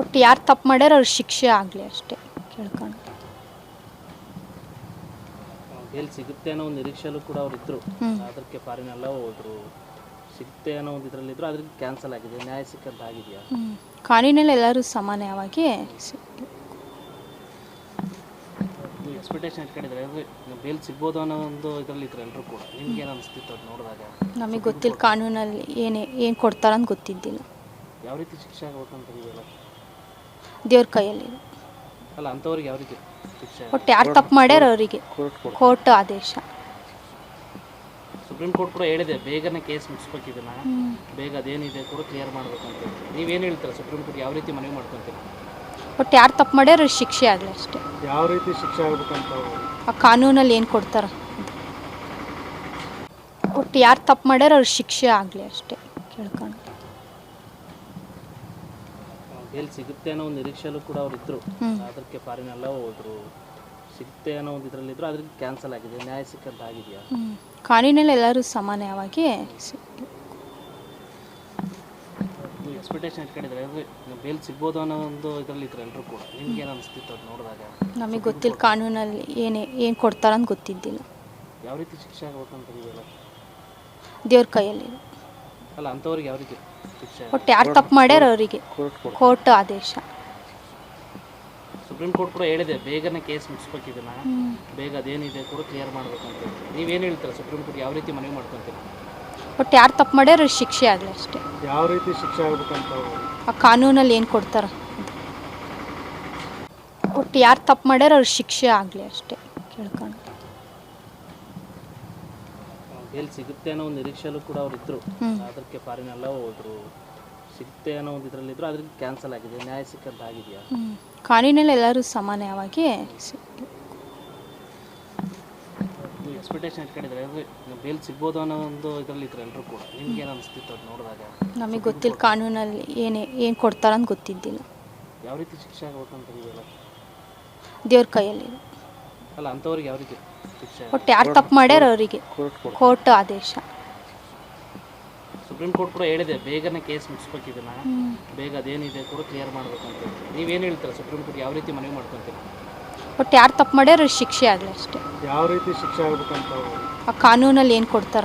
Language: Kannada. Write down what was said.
ಒಟ್ಟು ಯಾರು ತಪ್ಪು ಮಾಡ್ಯಾರ ಅವ್ರ ಶಿಕ್ಷೆ ಆಗಲಿ ಅಷ್ಟೇ ಕೇಳ್ಕೊಂಡು. ಎಲ್ಲಿ ಸಿಗುತ್ತೆ ಅನ್ನೋ ಒಂದು ನಿರೀಕ್ಷೆಯಲ್ಲೂ ಕೂಡ ಅವ್ರು ಇದ್ರು. ಅದಕ್ಕೆ ಫಾರಿನ್ ಫಾರಿನೆಲ್ಲ ಹೋದ್ರು. ಸಿಗುತ್ತೆ ಅನ್ನೋ ಒಂದು ಇದರಲ್ಲಿದ್ರು ಅದ್ರಿಗೆ ಕ್ಯಾನ್ಸಲ್ ಆಗಿದೆ ನ್ಯಾಯ ಸಿಕ್ಕಂತ ಆಗಿದೆಯಾ? ಕಾನೂನಲ್ಲಿ ಎಲ್ಲರೂ ಸಮಾನವಾಗಿ. ಎಕ್ಸ್ಪೆಕ್ಟೇಷನ್ ಇಟ್ಕೊಂಡಿದ್ರೆ ಬೇಲ್ ಸಿಗ್ಬೋದು ಅನ್ನೋ ಒಂದು ಇದರಲ್ಲಿ ಇದ್ರು ಎಲ್ಲರೂ ಕೂಡ. ನಿಮ್ಗೆ ಏನು ಅನಿಸ್ತಿತ್ತು ಅದು ನೋಡಿದಾಗ? ನಮಗೆ ಗೊತ್ತಿಲ್ಲ ಕಾನೂನಲ್ಲಿ ಏನೇ ಏನು ಕೊಡ್ತಾರಂತ ಗೊತ್ತಿದ್ದಿಲ್ಲ. ಯಾವ ರೀತಿ ಶಿಕ್ಷೆ ಆಗಬೇಕಂತ ಇದೆಯಲ್ಲ ದೇವ್ರ ಕೈಯಲ್ಲಿ. ಅಲ್ಲ ಅಂಥವ್ರಿಗೆ ಯಾವ ರೀತಿ ಶಿಕ್ಷೆ? ಒಟ್ಟು ಯಾರು ತಪ್ಪು ಮಾಡ್ಯಾರ ಅವರಿಗೆ. ಕೋರ್ಟ್ ಆದೇಶ. ಸುಪ್ರೀಂ ಕೋರ್ಟ್ ಕೂಡ ಹೇಳಿದೆ ಬೇಗನೆ ಕೇಸ್ ಮುಗಿಸ್ಬೇಕು ಇದನ್ನ. ಬೇಗ ಅದೇನಿದೆ ಕೂಡ ಕ್ಲಿಯರ್ ಮಾಡ್ಬೇಕಂತ ನೀವೇನು ಹೇಳ್ತೀರ ಸುಪ್ರೀಂ ಕೋರ್ಟ್ ಯಾವ ರೀತಿ ಮನವಿ ಮಾಡ್ಕೊಂತೀರಾ ಒಟ್ಟು ಯಾರು ತಪ್ಪು ಮಾಡ್ಯಾರ ಅವ್ರಿಗೆ ಶಿಕ್ಷೆ ಆಗಲಿ ಅಷ್ಟೇ. ಯಾವ ರೀತಿ ಶಿಕ್ಷೆ ಆಗ್ಬೇಕಂತ ಆ ಕಾನೂನಲ್ಲಿ ಏನು ಕೊಡ್ತಾರ. ಒಟ್ಟು ಯಾರು ತಪ್ಪು ಮಾಡ್ಯಾರ ಅವ್ರ ಶಿಕ್ಷೆ ಆಗಲಿ ಅಷ್ಟೇ ಕೇಳ್ಕೊಂಡು. ಬೇಲ್ ಸಿಗುತ್ತೆ ಅನ್ನೋ ಒಂದು ನಿರೀಕ್ಷೆಯಲ್ಲೂ ಕೂಡ ಅವ್ರು ಇದ್ರು. ಅದಕ್ಕೆ ಫಾರಿನ್ ಫಾರಿನೆಲ್ಲ ಹೋದ್ರು. ಸಿಗುತ್ತೆ ಅನ್ನೋ ಒಂದು ಇದರಲ್ಲಿದ್ರು ಅದಕ್ಕೆ ಕ್ಯಾನ್ಸಲ್ ಆಗಿದೆ. ನ್ಯಾಯ ಸಿಕ್ಕಂತ ಆಗಿದೆಯಾ? ಕಾನೂನಲ್ಲಿ ಎಲ್ಲರೂ ಸಮಾನವಾಗಿ ಎಕ್ಸ್ಪೆಕ್ಟೇಷನ್ ಇಟ್ಕೊಂಡಿದ್ರೆ ಬೇಲ್ ಸಿಗ್ಬೋದು ಅನ್ನೋ ಒಂದು ಇದರಲ್ಲಿ ಇದ್ರು ಎಲ್ಲರೂ ಕೂಡ. ನಿಮ್ಗೆ ಏನು ಅನಿಸ್ತಿತ್ತು ಅದು ನೋಡಿದಾಗ? ನಮಗೆ ಗೊತ್ತಿಲ್ಲ ಕಾನೂನಲ್ಲಿ ಏನೇ ಏನು ಕೊಡ್ತಾರಂತ ಗೊತ್ತಿದ್ದಿಲ್ಲ. ಯಾವ ರೀತಿ ಶಿಕ್ಷೆ ಆಗ್ಬೇಕಂತ ದೇವ್ರ ಕೈಯಲ್ಲಿ ಅಲ್ಲ ಅಂಥವ್ರಿಗೆ ಯಾವ ರೀತಿ ಶಿಕ್ಷೆ. ಒಟ್ಟು ಯಾರು ತಪ್ಪು ಮಾಡ್ಯಾರ ಅವರಿಗೆ. ಕೋರ್ಟ್ ಆದೇಶ. ಸುಪ್ರೀಂ ಕೋರ್ಟ್ ಕೂಡ ಹೇಳಿದೆ ಬೇಗನೆ ಕೇಸ್ ಮುಗಿಸ್ಬೇಕು ಇದನ್ನ. ಬೇಗ ಅದೇನಿದೆ ಕೂಡ ಕ್ಲಿಯರ್ ಮಾಡ್ಬೇಕಂತ ನೀವೇನು ಹೇಳ್ತೀರಾ ಸುಪ್ರೀಂ ಕೋರ್ಟ್ ಯಾವ ರೀತಿ ಮನವಿ ಮಾಡ್ಕೊಂತೀರಾ ಒಟ್ಟು ಯಾರು ತಪ್ಪು ಮಾಡ್ಯಾರ ಅವ್ರ ಶಿಕ್ಷೆ ಆಗಲಿ ಅಷ್ಟೇ. ಯಾವ ರೀತಿ ಶಿಕ್ಷೆ ಆಗ್ಬೇಕಂತ ಆ ಕಾನೂನಲ್ಲಿ ಏನು ಕೊಡ್ತಾರ. ಒಟ್ಟು ಯಾರು ತಪ್ಪು ಮಾಡ್ಯಾರ ಅವ್ರ ಶಿಕ್ಷೆ ಆಗಲಿ ಅಷ್ಟೇ ಕೇಳ್ಕೊಂಡು. ಬೇಲ್ ಸಿಗುತ್ತೆ ಅನ್ನೋ ಒಂದು ನಿರೀಕ್ಷೆಯಲ್ಲೂ ಕೂಡ ಅವ್ರು ಇದ್ರು. ಅದಕ್ಕೆ ಫಾರಿನ್ ಎಲ್ಲ ಹೋದ್ರು. ಸಿಗುತ್ತೆ ಅನ್ನೋ ಒಂದು ಇದರಲ್ಲಿದ್ರು ಅದ್ರಿಗೆ ಕ್ಯಾನ್ಸಲ್ ಆಗಿದೆ ನ್ಯಾಯ ಸಿಕ್ಕಂತ ಆಗಿದೆಯಾ? ಕಾನೂನಲ್ಲಿ ಎಲ್ಲರೂ ಸಮಾನವಾಗಿ. ಎಕ್ಸ್ಪೆಕ್ಟೇಷನ್ ಇಟ್ಕೊಂಡಿದ್ರೆ ಬೇಲ್ ಸಿಗ್ಬೋದು ಅನ್ನೋ ಒಂದು ಇದರಲ್ಲಿ ಇದ್ರು ಎಲ್ಲರೂ ಕೂಡ. ನಿಮ್ಗೆ ಏನು ಅನಿಸ್ತಿತ್ತು ಅದು ನೋಡಿದಾಗ? ನಮಗೆ ಗೊತ್ತಿಲ್ಲ ಕಾನೂನಲ್ಲಿ ಏನೇ ಏನು ಕೊಡ್ತಾರಂತ ಗೊತ್ತಿದ್ದಿಲ್ಲ. ಯಾವ ರೀತಿ ಶಿಕ್ಷೆ ಆಗ್ಬೇಕಂತ ಇದೆಯಲ್ಲ ದೇವ್ರ ಕೈಯಲ್ಲಿ ಅಲ್ಲ ಅಂಥವ್ರಿಗೆ ಯಾವ ರೀತಿ ಶಿಕ್ಷೆ. ಒಟ್ಟು ಯಾರು ತಪ್ಪು ಮಾಡ್ಯಾರ ಅವರಿಗೆ. ಕೋರ್ಟ್ ಆದೇಶ. ಸುಪ್ರೀಂ ಕೋರ್ಟ್ ಕೂಡ ಹೇಳಿದೆ ಬೇಗನೆ ಕೇಸ್ ಮುಗಿಸ್ಬೇಕು ಇದನ್ನ ಬೇಗ ಅದೇನಿದೆ ಕೂಡ ಕ್ಲಿಯರ್ ಮಾಡ್ಬೇಕಂತ ನೀವೇನು ಹೇಳ್ತೀರಾ ಸುಪ್ರೀಂ ಕೋರ್ಟ್ ಯಾವ ರೀತಿ ಮನವಿ ಮಾಡ್ಕೊಂತೀರಾ ಒಟ್ಟು ಯಾರು ತಪ್ಪು ಮಾಡ್ಯಾರ ಶಿಕ್ಷೆ ಆಗಲಿ ಅಷ್ಟೇ. ಯಾವ ರೀತಿ ಶಿಕ್ಷೆ ಆಗ್ಬೇಕಂತ ಆ ಕಾನೂನಲ್ಲಿ ಏನು ಕೊಡ್ತಾರ.